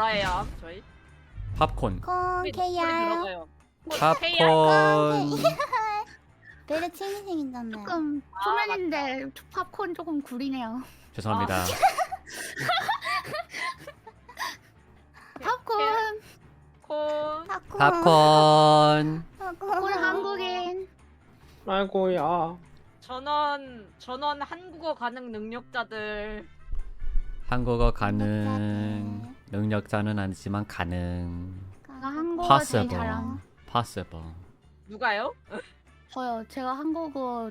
뭐라 해야 저희? 팝콘. 콘 케야 들어가요. 팝콘. 베르 취미생이잖아요 조금 아, 초면인데 팝콘 조금 구리네요. 죄송합니다. 팝콘, 콘. 팝콘 팝콘. 팝콘 한국인. 아이고야. 전원 전원 한국어 가능 능력자들 한국어 가능. 능력자는 아니지만 가능. 제가 한국어 제일 possible. 잘함. possible. 누가요? 저요. 제가 한국어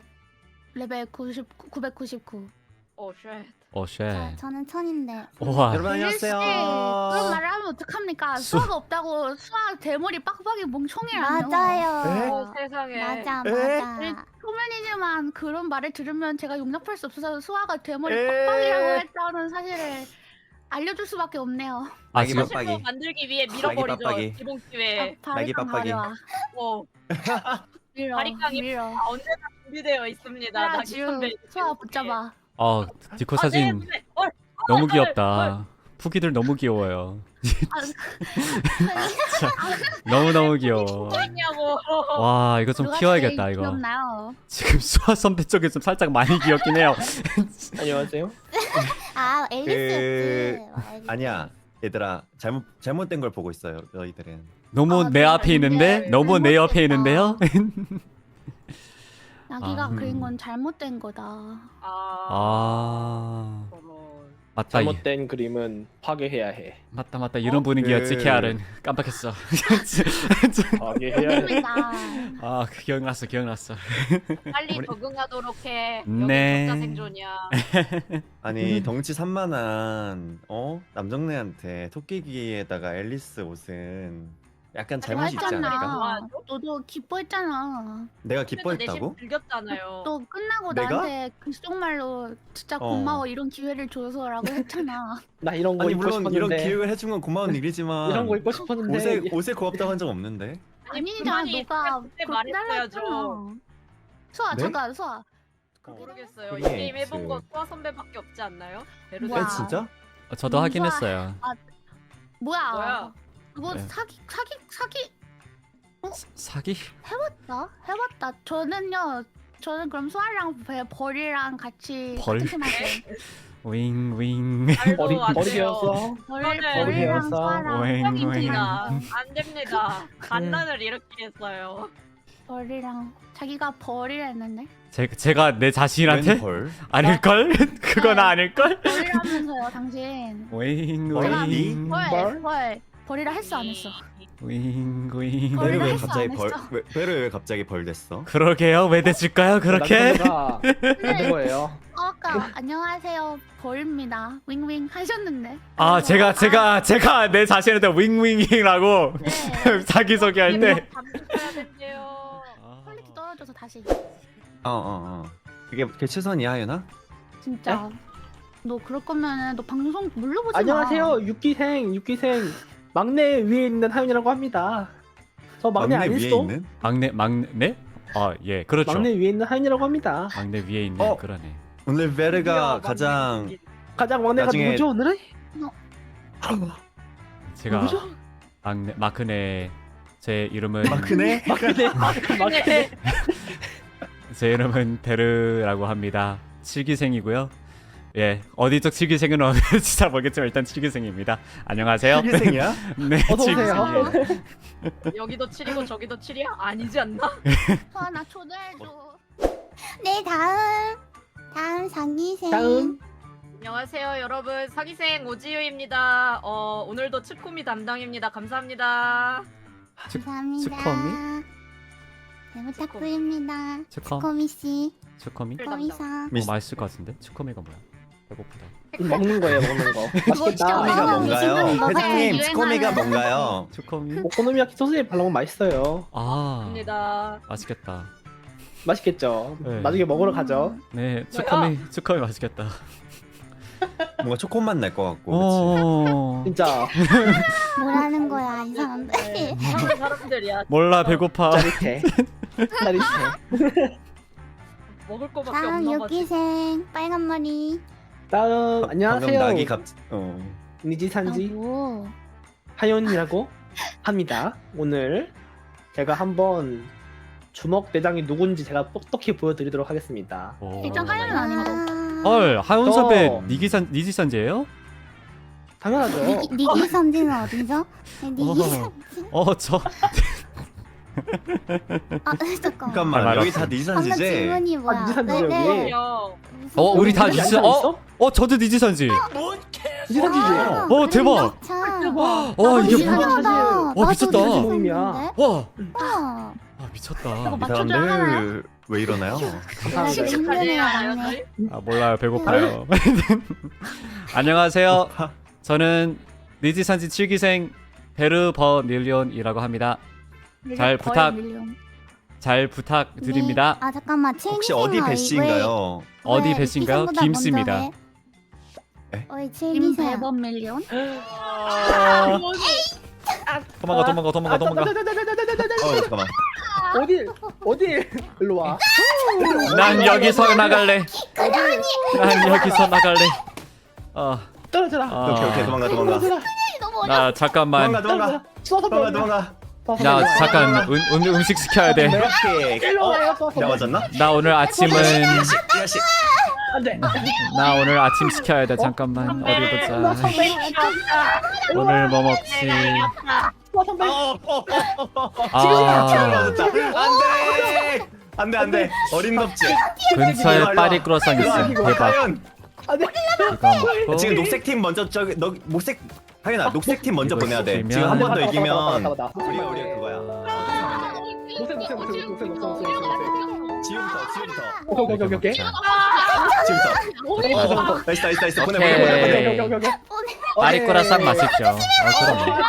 레벨 90, 999. 오 쉣. 오 쉣. 저는 천인데 우와. 여러분 안녕하세요. 그런 말을 하면 어떡합니까? 수- 수화가 없다고 수화 대머리 빡빡이 멍청이라뇨. 맞아요 오 세상에. 맞아 에? 맞아 초면이지만 그런 말을 들으면 제가 용납할 수 없어서 수화가 대머리 에? 빡빡이라고 했다는 사실을 알려줄 수밖에 없네요. 아 마기 지금 빡빡이. 실로 만들기 위해 밀어버리죠. 빡빡이. 기본 기회. 마기 바리깡 빡빡이. 오, 밀어. 바리깡이 밀어. 아, 언제나 준비되어 있습니다. 야, 나기 지금 선배. 수화 붙잡아. 어 디코 아, 사진 네, 네. 어, 너무 어, 귀엽다. 푸기들 너무 귀여워요. 아, 너무 너무 귀여워. 뭐냐고. 와 이거 좀 누가 키워야겠다 제일 이거. 귀엽나요? 지금 수아 선배 쪽에 좀 살짝 많이 귀엽긴 해요. 안녕하세요. 아 그- 앨리스였지 와, 앨리스. 아니야 얘들아 잘못 잘못된 걸 보고 있어요 너희들은. 너무 아, 내 앞에 있는데 네. 너무 내 옆에 있는데요. 나기가 아, 그린 음. 건 잘못된 거다. 아. 아. 맞다 이- 잘못된 그림은 파괴해야 해. 맞다 맞다 이런 분위기였지 그- 케알은 깜빡했어. 파괴해야 해. 그러니까 아 기억났어 기억났어. 빨리 우리- 적응하도록 해. 네. 여기 적자 생존이야. 아니 덩치 산만한 어 남정네한테 토끼기에다가 앨리스 옷은 약간 잘못이 있지 않을까? 했잖아. 좋아하죠? 너도 기뻐했잖아. 내가 기뻐했다고? 즐겼잖아요. 또 끝나고 내가? 나한테 글속말로 진짜 어. 고마워 이런 기회를 줘서라고 했잖아. 나 이런 거 아니 입고 물론 이런 싶었는데. 기획을 해준 건 고마운 일이지만 이런 거 입고 싶었는데. 옷에 옷에 고맙다고 한 적 없는데. 아니잖아 불만이 너가 그때 그렇게 말했어야죠. 수아 네? 잠깐 수아. 모르겠어요. 이 그게 게임 해본 그- 거 수아 선배밖에 없지 않나요? 베르 뭐야? 에 진짜? 어, 저도 하긴 뭔가- 했어요. 뭐야? 뭐야? 그거 네. 사기 사기 사기 사기? 나 해봤다. 저는요. 저는 그럼 수아랑 배- 벌이랑 같이 벌? 같은 팀 할게. 윙윙 말도 머리 안 돼요. 머리였어. 벌 저는- 벌이랑 벌이었어. 수아랑 윙 형입니다. 윙. 안 됩니다. 반란을 일으키겠어요. 벌이랑 자기가 벌이라 했는데 제, 제가 내 자신한테 웬벌? 아닐 걸? 그건 네. 아닐 걸? 벌이라면서요 당신. 윙 제가 윙 벌, 벌? 벌, 벌이라 했어 안 했어? 윙 윙. 벌- 베르 왜 했어, 갑자기 안 벌? 했어? 왜, 베르 왜 갑자기 벌 됐어? 그러게요. 왜 됐을까요? 그렇게? 거예요. 어, 아까 안녕하세요 벌입니다. 윙윙 하셨는데. 아 제가 제가 제가 내 자신한테 윙윙이라고 네. 자기 소개할 때. 된대요. 퀄리티 떨어져서 다시 어어 어. 그게 그게 최선이야 하윤아? 진짜. 너 그럴 거면은 너 방송 물러보지 마. 안녕하세요. 육기생 육기생 막내 위에 있는 하윤이라고 합니다. 저 막내, 막내 위에 아니었어? 있는? 막내 막내? 아 예 그렇죠. 막내 위에 있는 하윤이라고 합니다. 막내 위에 있는 어? 그러네. 오늘 베르가 드디어 가장 막내 가장 막내가 나중에- 누구죠 오늘은? 제가 누구죠? 막내 마크네 제 이름은 마크네? 막내 막내. 제 이름은 베르라고 합니다. 칠기생이고요. 예 어디 쪽 칠기생은 어딘지 잘 모르겠지만 일단 칠기생입니다. 안녕하세요. 희생이야? 네 어서 오세요. 여기도 7이고 저기도 7이야? 아니지 않나? 수아 나 초대해줘. 네 다음 다음 상기생 다음 안녕하세요 여러분 사기생 오지유입니다. 어 오늘도 츠코미 담당입니다. 감사합니다. 감사합니다 츠코미? 잘 부탁드립니다 츠컴 코미씨 츠컴이? 네. 코미상 어, 맛있을 것 같은데 츠컴이가 뭐야? 배고프다. 먹는 거예요 먹는 거. 진짜 맛있겠다. 아, 치코미가 뭔가요? 회장님 유행하는- 치코미가 뭔가요? 츠컴이? 오코노미야키 소스에 발라먹으면 맛있어요. 아 입니다. 맛있겠다. 맛있겠죠. 네. 나중에 먹으러 가죠. 네 츠컴이 츠컴이 맛있겠다. 뭔가 초코맛 날 것 같고 그치? 어 진짜 뭐라는 거야 이 사람들 네, 그런 사람들이야. 몰라 배고파. 짜릿해. 짜릿해. 먹을 거밖에 다음 없나 봐. 유기생 빨간 머리 다음 방금 안녕하세요. 낙이 갑 어. 니지 산지. 뭐 하연이라고 합니다. 오늘 제가 한번 주먹 대장이 누군지 제가 똑똑히 보여드리도록 하겠습니다. 오. 일단 하연은 거. 헐 하윤 저- 선배 니기산 니지선제예요? 당연하죠. 니기, 니기 선지는 어디죠? 네, 니기 어허. 선지. 어저 아 잠깐만. 잠깐만 아, 여기. 다 방금 니산지지? 질문이 뭐야? 니지선지 네, 네. 여기. 야, 무슨 어, 우리 다 소리야? 니지- 어? 어 저도 니지선지. 니지선지지. 아, 어, 대박. 와 이게 니지선지 뭐? 사실- 와, 미쳤다. 모임이야. 와 와. 아, 미쳤다. 이? 사람들 왜 이러나요? 감사합니다. 저희? 아 몰라요 배고파요. 안녕하세요. 저는 니지선지 7기생 베르버닐리온이라고 합니다. 잘 거의 부탁-. 잘 부탁드립니다. 네. 아 잠깐만. 혹시 어디 배씨인가요? 어디 배씨인가요? 김씨입니다. 에? 어이 칠기생. 김배번 밀리언. 도망가 도망가 도망가 도망가. 어 잠깐만. 어딜 어딜 일로 와. 난 여기서 나갈래. 난 여기서 나갈래. 아, 떨어져라. 아. 오케이 오케이 도망가 도망가. 떨어져라. 너무 나 잠깐만. 도망가 도망가. 도망가. 나 잠깐 음, 음, 음식 시켜야 돼. 일로 어? 와요. 맞았나? 나 오늘 아침은. 안돼. 나 오늘 아침 시켜야 돼. 잠깐만 어디 보자. 오늘 뭐 먹지? 선배. 어, 어, 어, 어, 어. 아. 안돼. 안돼 안돼. 어린 덥지. 근처에 파리 크로상 있어. 대박. 안돼. 이거 먹고 지금 녹색 팀 먼저 저기 너 녹색 하연아 녹색 팀 먼저 이거 보내야 돼. 지금 한번 더 이기면. 우리가 우리가 그거야. 녹색 녹색 녹색 녹색 녹색 녹색 녹색. 지금부터 지금부터 오케이 오케이 오케이 오케이. 지금부터. 어, 나이스 나이스 나이스 보내 보내 보내 오케이. 오케이 오케이 오케이. 파리 크로상 맛있죠. 어 그럼.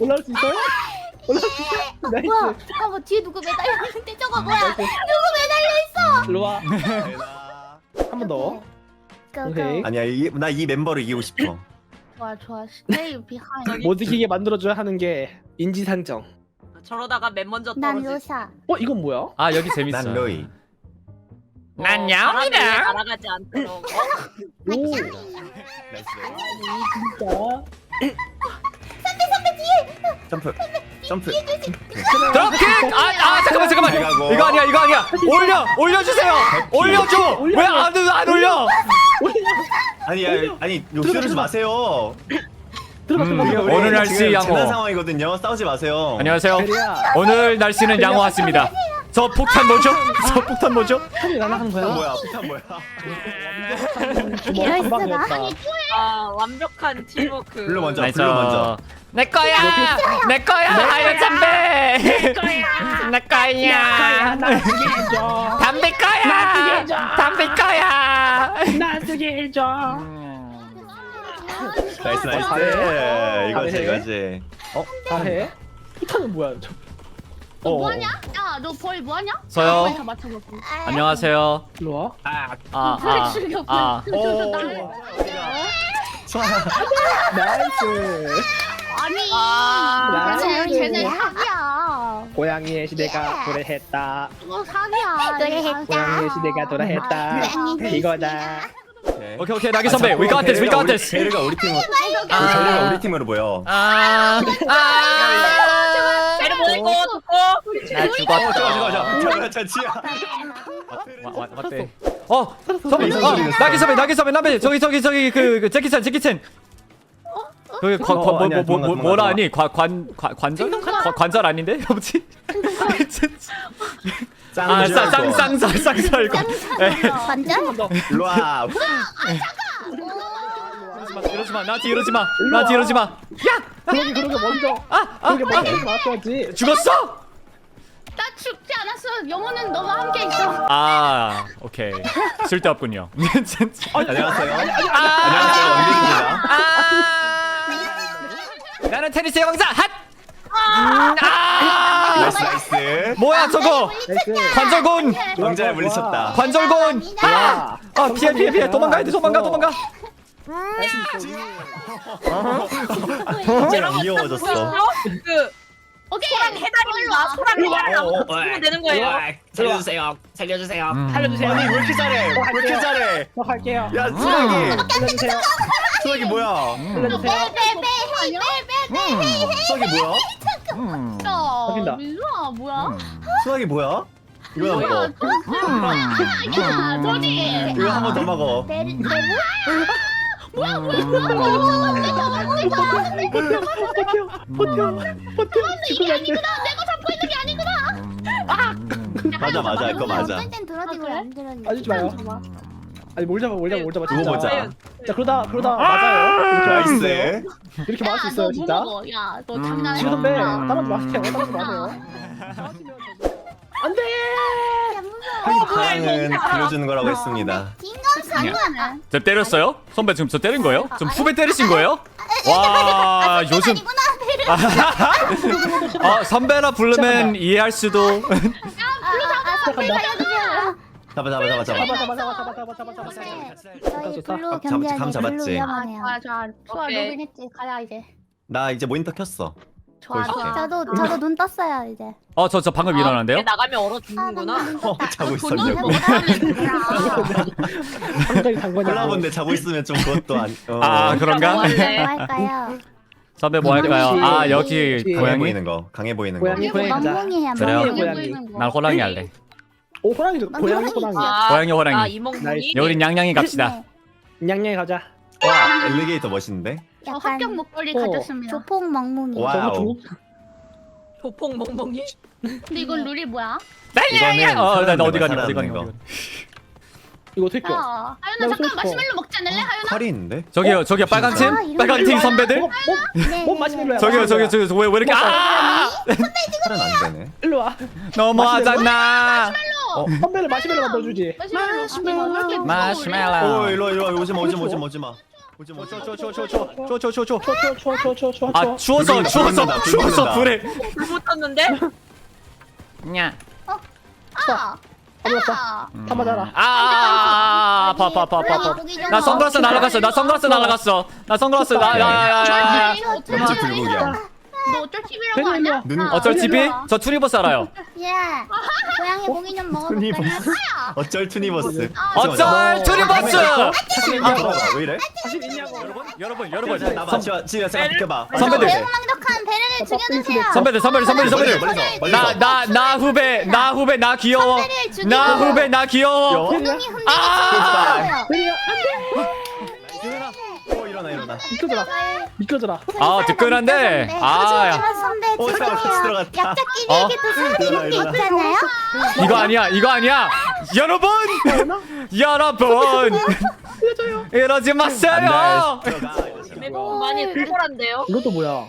올라올 수 있어요? 올라올 수 있어? 나이스. 잠깐만 뒤에 누구 매달려 있는데 저거 뭐야? 누구 매달려 있어? 일로 와. 한 번 더. 고, 오케이. 고. 아니야 나 이 멤버를 이기고 싶어. 좋아 좋아. Stay behind. 못 이기게 만들어줘야 하는 게 인지상정. 저러다가 맨 먼저 난 떨어지. 요샤. 어 이건 뭐야? 아 여기 재밌어. 난 로이. 난 사람이 야옹이다. 날아가지 않도록. 어? 오. 나이스. 진짜. 점프. 점프. 드롭킥! 아, 아 잠깐만 잠깐만. 잘 가고. 이거 아니야 이거 아니야. 올려 올려주세요. 올려줘. 왜 안 안 올려? 아니 야, 아니 욕설하지 마세요. 들어가 음, 들어가. 우리 오늘 날씨 지금 양호. 재난 상황이거든요. 싸우지 마세요. 안녕하세요. 오늘 날씨는 양호 같습니다. 저 폭탄 뭐죠? 저 폭탄 뭐죠? 하늘 날아가는 거야. 어, 뭐야? 폭탄 뭐야? 이럴 한 수가. 아 완벽한 팀워크. 블루 먼저. 나이스. 블루 먼저. 내 거야. 내 거야. 하얀 담배. 내 거야. 내 거야. 담배 거야. 담배 거야. 나 쓰게 해줘. 나이스 나이스. 잘해. 이거지 잘해. 이거지. 어? 잘해. 폭탄은 뭐야? 저. 너 어. 뭐하냐? 야, 너 거의 뭐하냐? 저요? 빨리 다 맞춰볼게. 안녕하세요. 일로 와. 아. 아, 아. 아. 오. 나- 나이스. 아니. 아, 나이스. 쟤네 사기야. 고양이의 시대가 도래했다. 사기야. 고양이의 시대가 도래했다. 이거다. 오케이 오케이 나기 선배. We got this. We got this. 베르가 우리 팀으로. 아. 베르가 우리 팀으로 보여. 아. 아. 배를 보이고 듣고. 나 어. 잠깐 잠시야. 와, 와, 맞대. 어, 선배, 무슨 어, 소리였어? 나기 선배, 나기 선배, 나기 저기 저기 저기 그, 그 제키찬, 제키찬. 그 관, 어, 관, 뭐, 아니야, 뭐, 뭐, 도망가, 도망가, 뭐라 도망가. 하니? 관, 관, 관, 관절? 관, 관절 아닌데? 뭐지? 아, 쌍, 쌍, 쌍살, 쌍살. 이거. 에, 완전? 일로 와. 이러지 마, 이러지 마, 나한테 이러지 마, 나한테 이러지 마. 그러게 그러게 먼저. 아, 아, 그러게 먼저 맞춰야지. 죽었어? 나 죽지 않았어. 영혼은 너와 함께 있어. 아, 오케이. 쓸데없군요. 안녕하세요. 아, 안녕하세요. 원빈입니다. 아, 나는 테니스의 왕자, 핫! 음, 아, 나이스 나이스. 뭐야 저거? 나이스. 관절곤! 왕자에 물리쳤다. 관절곤! 아! 아 피해 피해 피해 도망가야 돼 도망가 도망가 진짜랑 귀여워졌어. 그 오케이. 소랑 해달입니다. 소랑 해달을 어, 어, 아무것도 쓰면 되는 거예요. 살려주세요. 살려주세요. 음. 살려주세요. 아니 왜 이렇게 잘해? 왜 이렇게 잘해? 저 갈게요. 야. 살려주세요. 수학이 뭐야? 알려주세 요. 수학이 뭐야? 음. 야 민수아 뭐야? 수학이 뭐야? 이거 뭐야? 먹어. 야 저기 이거 한 번 더 먹어. 베르 베르 버텨 버텨 버텨 죽으면 안 돼. 맞아 맞아 이거 맞아. 어떨 땐 들어지고 안 들어지고 아니지 마요. 아니 뭘 잡아 뭘 잡아 뭘 잡아 진짜. 보자. 자 그러다 그러다 맞아요. 이렇게 맞을 수 있어요. 나이스. 이렇게 맞을 수 있어요 뭐 진짜. 야너 음. 장난해? 지금 선배 음. 따라하지 마세요. 따라하지 마세요. 안돼. 사랑은 빌려주는 거라고 했습니다. 저 때렸어요? 선배 지금 저 때린 거예요? 지금 후배 때리신 거예요? 와 요즘 아니구나 아 선배라 부르면 이해할 수도 아아 선배 살려 주세요 잡아 잡아 잡아 잡아. 잡아 잡아 잡아 잡아 잡아 잡아 잡아. 저희 좋다. 블루 감- 경제하기 감 블루 잡았지? 위험하네요 아 좋아 좋아 오케이. 로빈 했지 가야 이제 나 이제 모니터 켰어. 좋아 벌써. 좋아 저도 저도 눈 떴어요 이제 어 저 저 방금 일어났는데요? 아, 나가면 얼어 아 죽는구나. 눈어 자고 돈을 있었냐고. 먹으라는 상당히 단 거냐. 콜라본데 자고 있으면 좀 그것도 안. 어. 아 그런가? 뭐? 뭐 할까요? 선배 뭐 할까요? 아 여기 혹시 강해 고양이? 보이는 거. 강해 보이는 거. 고양이 이거 고양이 가자. 멍멍이 해야 그래요? 멍멍이. 고양이. 난 호랑이 할래 오 호랑이 좋- 고양이 호랑이. 아, 고양이, 호랑이. 아 이몽룡이. 나이스. 야, 우리 냥냥이 갑시다 네. 냥냥이 가자. 와 엘리게이터 멋있는데. 저 약간 합격 목걸이 어, 가졌습니다 조폭 멍멍이 와. 저거 와우. 중국 조폭 멍멍이. 근데 이건 룰이 뭐야? 이거는 어나 어디 가니 살아남는 어디 가니 거. 어디 가니 이거 어떻게 껴? 야나 하윤아 잠깐 이거 마시멜로 먹지 않을래? 하윤아? 칼이 있는데? 저기요 저기요 빨간 팀? 아, 이런 빨간 거 팀. 선배들? 뭐, 뭐, 네, 뭐 네, 마시멜로야. 저기요 저기요 저기요 왜, 왜 이렇게 아 칼은 안 되네. 일로 와. 너무하잖아 선배를 마시멜로 만들어주지. 마시멜로 마시멜로 마시멜로. 오 일로 와, 일로 와. 오지 마 오지 마 오지 마 오지 마. 오지 마. 오지 마. 초초초초초초초초 초초초초초초. 아 추워서 불 추워서 불 추워서. 불에 못 떴는데? 냐 아! 아! 다 맞아라. 아 아파 아파 아파 아파 나 선글라스. 날아갔어 나 선글라스 날아갔어 나 선글라스 나야야야 이거 어쩔 진짜 TV야? 불고기야. 너 어쩔 TV라고 하냐? 베리야. 눈 어쩔 TV? 저 투리버스 알아요 예. 고양이 고기 좀 먹어볼까요? 투니버스. 어쩔 투니버스. 어쩔 투리버스 아, 왜 이래? 자신 있냐고. 여러분 여러분 자, 나봐. 지금 지금 잠깐 비켜봐. 선배들. 배은망덕한 베르를 죽여주세요. 선배들 선배들 선배들 선배들. 나 나 나 후배 나 후배 나 귀여워 나 후배 나 귀여워 귀여워? 엉덩이 흔들기 아! 죽여주세요. 베리야 어 일어 나 일어나. 미끄러져라. 미끄러져라. 아 뜨끈한데 아야 선배 어, 잠깐만, 같이 죄송해요. 들어갔다. 약자끼리에게 또 사는 일어나, 게. 있잖아요. 이거 아니야 이거 아니야 여러분 여러분 이러지 마세요. 매우 많이 불벌한데요. 이것도 뭐야?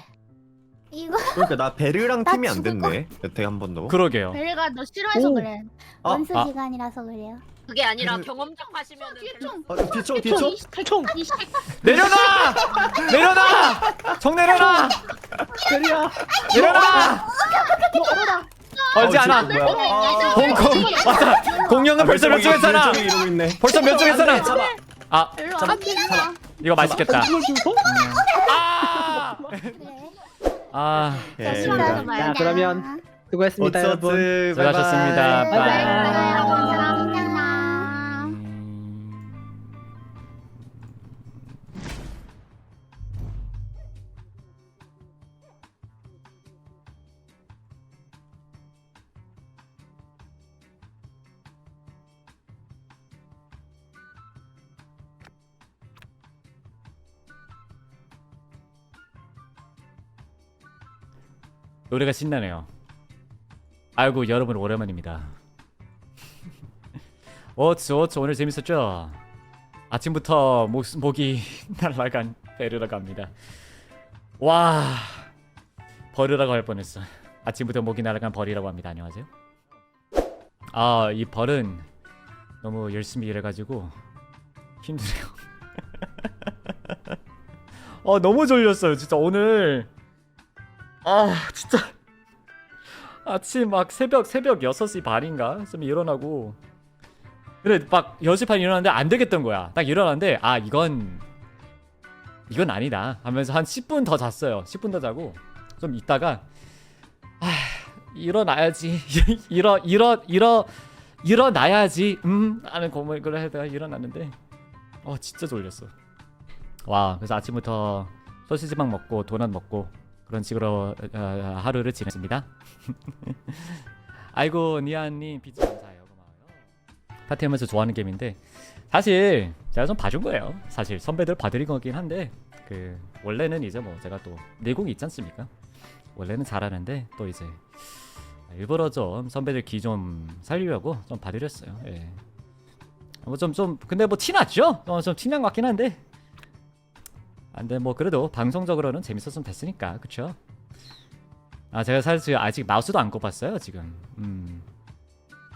이거 그러니까 나 베르랑 나 팀이 안 죽을 됐네. 여태 한 번도. 그러게요 베리가 너 싫어해서 오. 그래 아, 원수 아. 기간이라서 그래요. 그게 아니라 그- 경험적 어, 뒤쪽 뒤쪽. 탈총. 이 새끼 내려놔 내려놔 정 내려놔 베리야. 내려놔 얼지 어, 않아 지금 뭐야? 아, 홍콩 맞다 공룡은 벌써 이러고 있네. 벌써 멸종했잖아 잡아. 아 일로 와 미안하다 이거 맛있겠다? 아 그래. 아 예. 자 그러면 수고했습니다 여러분. 수고하셨습니다. 바이 바이. 바이. 노래가 신나네요. 아이고 여러분 오랜만입니다. 어츠 어츠 오늘 재밌었죠? 아침부터 목, 목이 날아간 베르라고 합니다. 와 벌이라고 할 뻔했어. 아침부터 목이 날아간 벌이라고 합니다. 안녕하세요. 아 이 벌은 너무 열심히 일해가지고 힘드네요. 아 너무 졸렸어요 진짜 오늘. 아 진짜. 아침 막 새벽 새벽 6시 반인가? 좀 일어나고. 그래 막 6시 반 일어났는데 안 되겠던 거야. 딱 일어났는데 아 이건 이건 아니다 하면서 한 10분 더 잤어요. 10분 더 자고 좀 있다가 아 일어나야지. 일어 일어 일어 일어나야지. 음 하는 고민을 하다가 일어났는데 어 진짜 졸렸어. 와 그래서 아침부터 소시지빵 먹고 도넛 먹고 그런 식으로 어, 하루를 지냈습니다. 아이고 니아님 비트 감사해요 고마워요. 파티하면서 좋아하는 게임인데 사실 제가 좀 봐준 거예요. 사실 선배들 봐드린 거긴 한데 그 원래는 이제 뭐 제가 또 내공이 있지 않습니까? 원래는 잘하는데 또 이제 일부러 좀 선배들 기 좀 살리려고 좀 봐드렸어요. 예. 뭐좀좀 근데 뭐 티 났죠? 어, 좀 티난 것 같긴 한데. 안돼 뭐 그래도 방송적으로는 재밌었으면 됐으니까 그쵸? 아 제가 사실 아직 마우스도 안 꼽았어요 지금. 음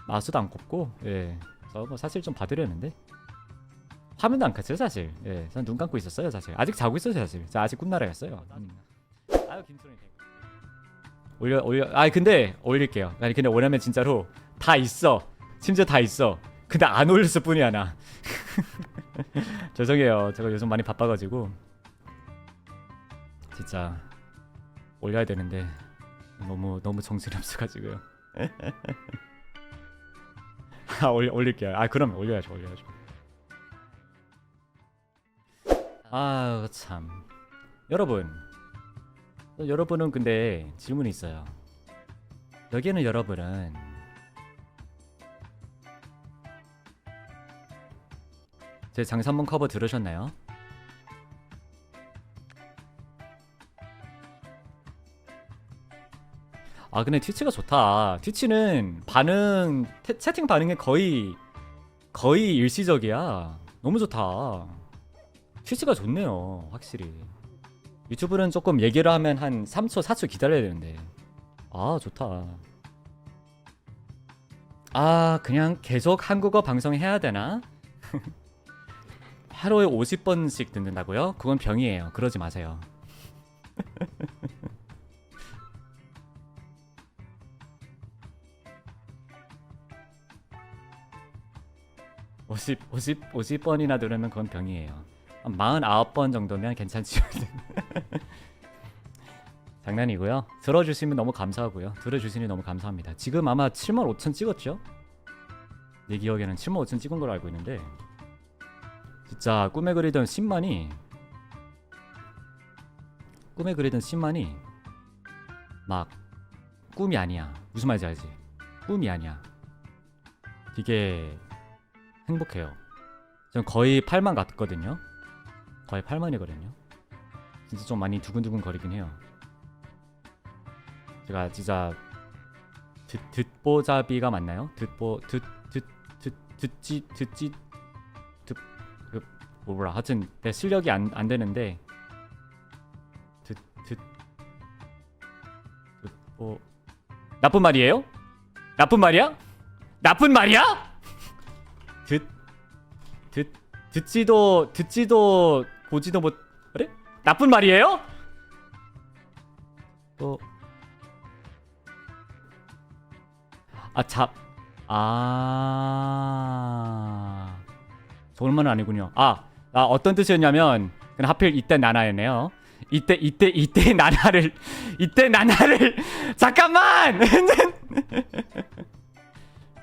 마우스도 안 꼽고 예. 그래서 뭐 사실 좀 봐드렸는데 화면도 안 켰어요 사실. 예. 저는 눈 감고 있었어요 사실. 아직 자고 있어요 사실. 저 아직 꿈나라였어요. 음. 아유 김소리 올려 올려. 아 근데 올릴게요. 아니 근데 원하면 진짜로 다 있어. 심지어 다 있어. 근데 안 올렸을 뿐이야 나. 죄송해요. 제가 요즘 많이 바빠가지고 진짜 올려야 되는데 너무 너무 정신이 없어가지고요. 아 올려 올릴게요. 아 그럼 올려야죠 올려야죠. 아 참. 여러분 어, 여러분은 근데 질문이 있어요. 여기는 여러분은 제 장산문 커버 들으셨나요? 아 근데 트위치가 좋다. 트위치는 반응 태- 채팅 반응이 거의 거의 일시적이야. 너무 좋다. 트위치가 좋네요. 확실히. 유튜브는 조금 얘기를 하면 한 3초, 4초 기다려야 되는데. 아, 좋다. 아, 그냥 계속 한국어 방송 해야 되나? 하루에 50번씩 듣는다고요? 그건 병이에요. 그러지 마세요. 50, 50, 50번이나 들으면 그건 병이에요. 한 49번 정도면 괜찮지. 장난이고요. 들어주시면 너무 감사하고요. 들어주시니 너무 감사합니다. 지금 아마 7만 5천 찍었죠? 내 기억에는 7만 5천 찍은 걸로 알고 있는데 진짜 꿈에 그리던 10만이 꿈에 그리던 10만이 막 꿈이 아니야. 무슨 말인지 알지? 꿈이 아니야. 되게 행복해요. 전 거의 8만 갔거든요. 거의 8만이거든요. 진짜 좀 많이 두근두근 거리긴 해요. 제가 진짜 듣 듣보잡이가 맞나요? 듣보 듣 듣 듣 듣지 듣지 듣그 뭐라 하여튼 내 실력이 안 안 되는데 듣 듣 듣보 나쁜 말이에요? 나쁜 말이야? 나쁜 말이야? 듣, 듣, 듣지도, 듣지도, 보지도 못, 그래? 나쁜 말이에요? 또, 아, 잡, 아, 좋은 말은 아니군요. 아, 아, 어떤 뜻이었냐면, 그냥 하필 이때 나나였네요. 이때, 이때, 이때 나나를, 이때 나나를, 잠깐만!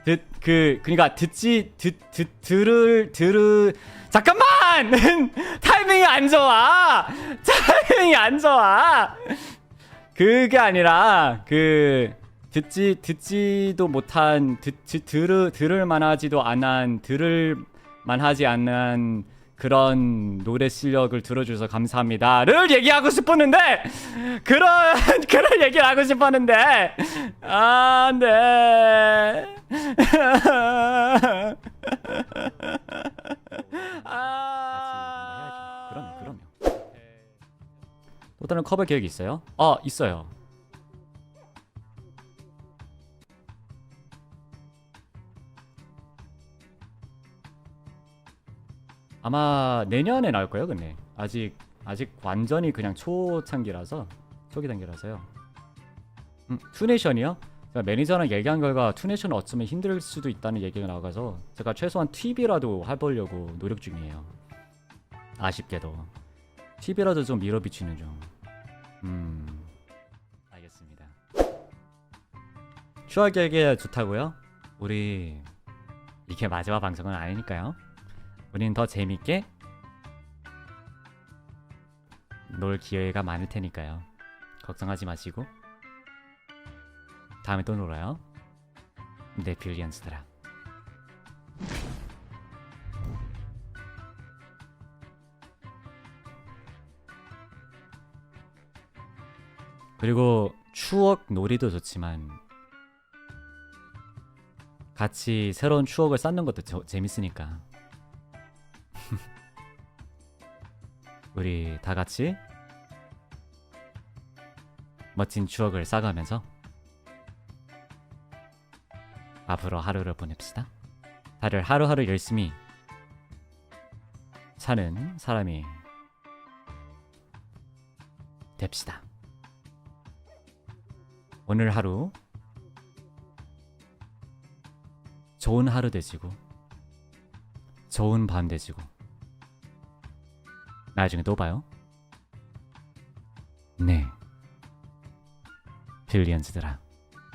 듣 그 그러니까 듣지 듣 듣 들을 들을 잠깐만! 타이밍이 안 좋아! 타이밍이 안 좋아! 그게 아니라 그 듣지 듣지도 못한 듣, 듣 들을 들을 만하지도 않은 들을 만하지 않는 그런 노래 실력을 들어주셔서 감사합니다를 얘기하고 싶었는데! 그런 그런 얘기를 하고 싶었는데! 아, 네. 아. 그럼 그럼요. 또 다른 커버 계획 있어요? 아 있어요. 아마 내년에 나올 거예요, 근데 아직 아직 완전히 그냥 초창기라서 초기 단계라서요. 음, 투네이션이요? 제가 매니저랑 얘기한 결과 투네이션 어쩌면 힘들 수도 있다는 얘기가 나가서 제가 최소한 TV라도 해보려고 노력 중이에요. 아쉽게도 TV라도 좀 밀어비치는 중. 음, 알겠습니다. 추억에게 좋다고요? 우리 이게 마지막 방송은 아니니까요. 우리는 더 재밌게 놀 기회가 많을 테니까요. 걱정하지 마시고 다음에 또 놀아요. 네 빌리언스들아. 그리고 추억 놀이도 좋지만 같이 새로운 추억을 쌓는 것도 저- 재밌으니까 우리 다 같이 멋진 추억을 쌓아가면서 앞으로 하루를 보냅시다. 다들 하루하루 열심히 사는 사람이 됩시다. 오늘 하루 좋은 하루 되시고 좋은 밤 되시고 나중에 또 봐요. 네. 빌리언즈들아.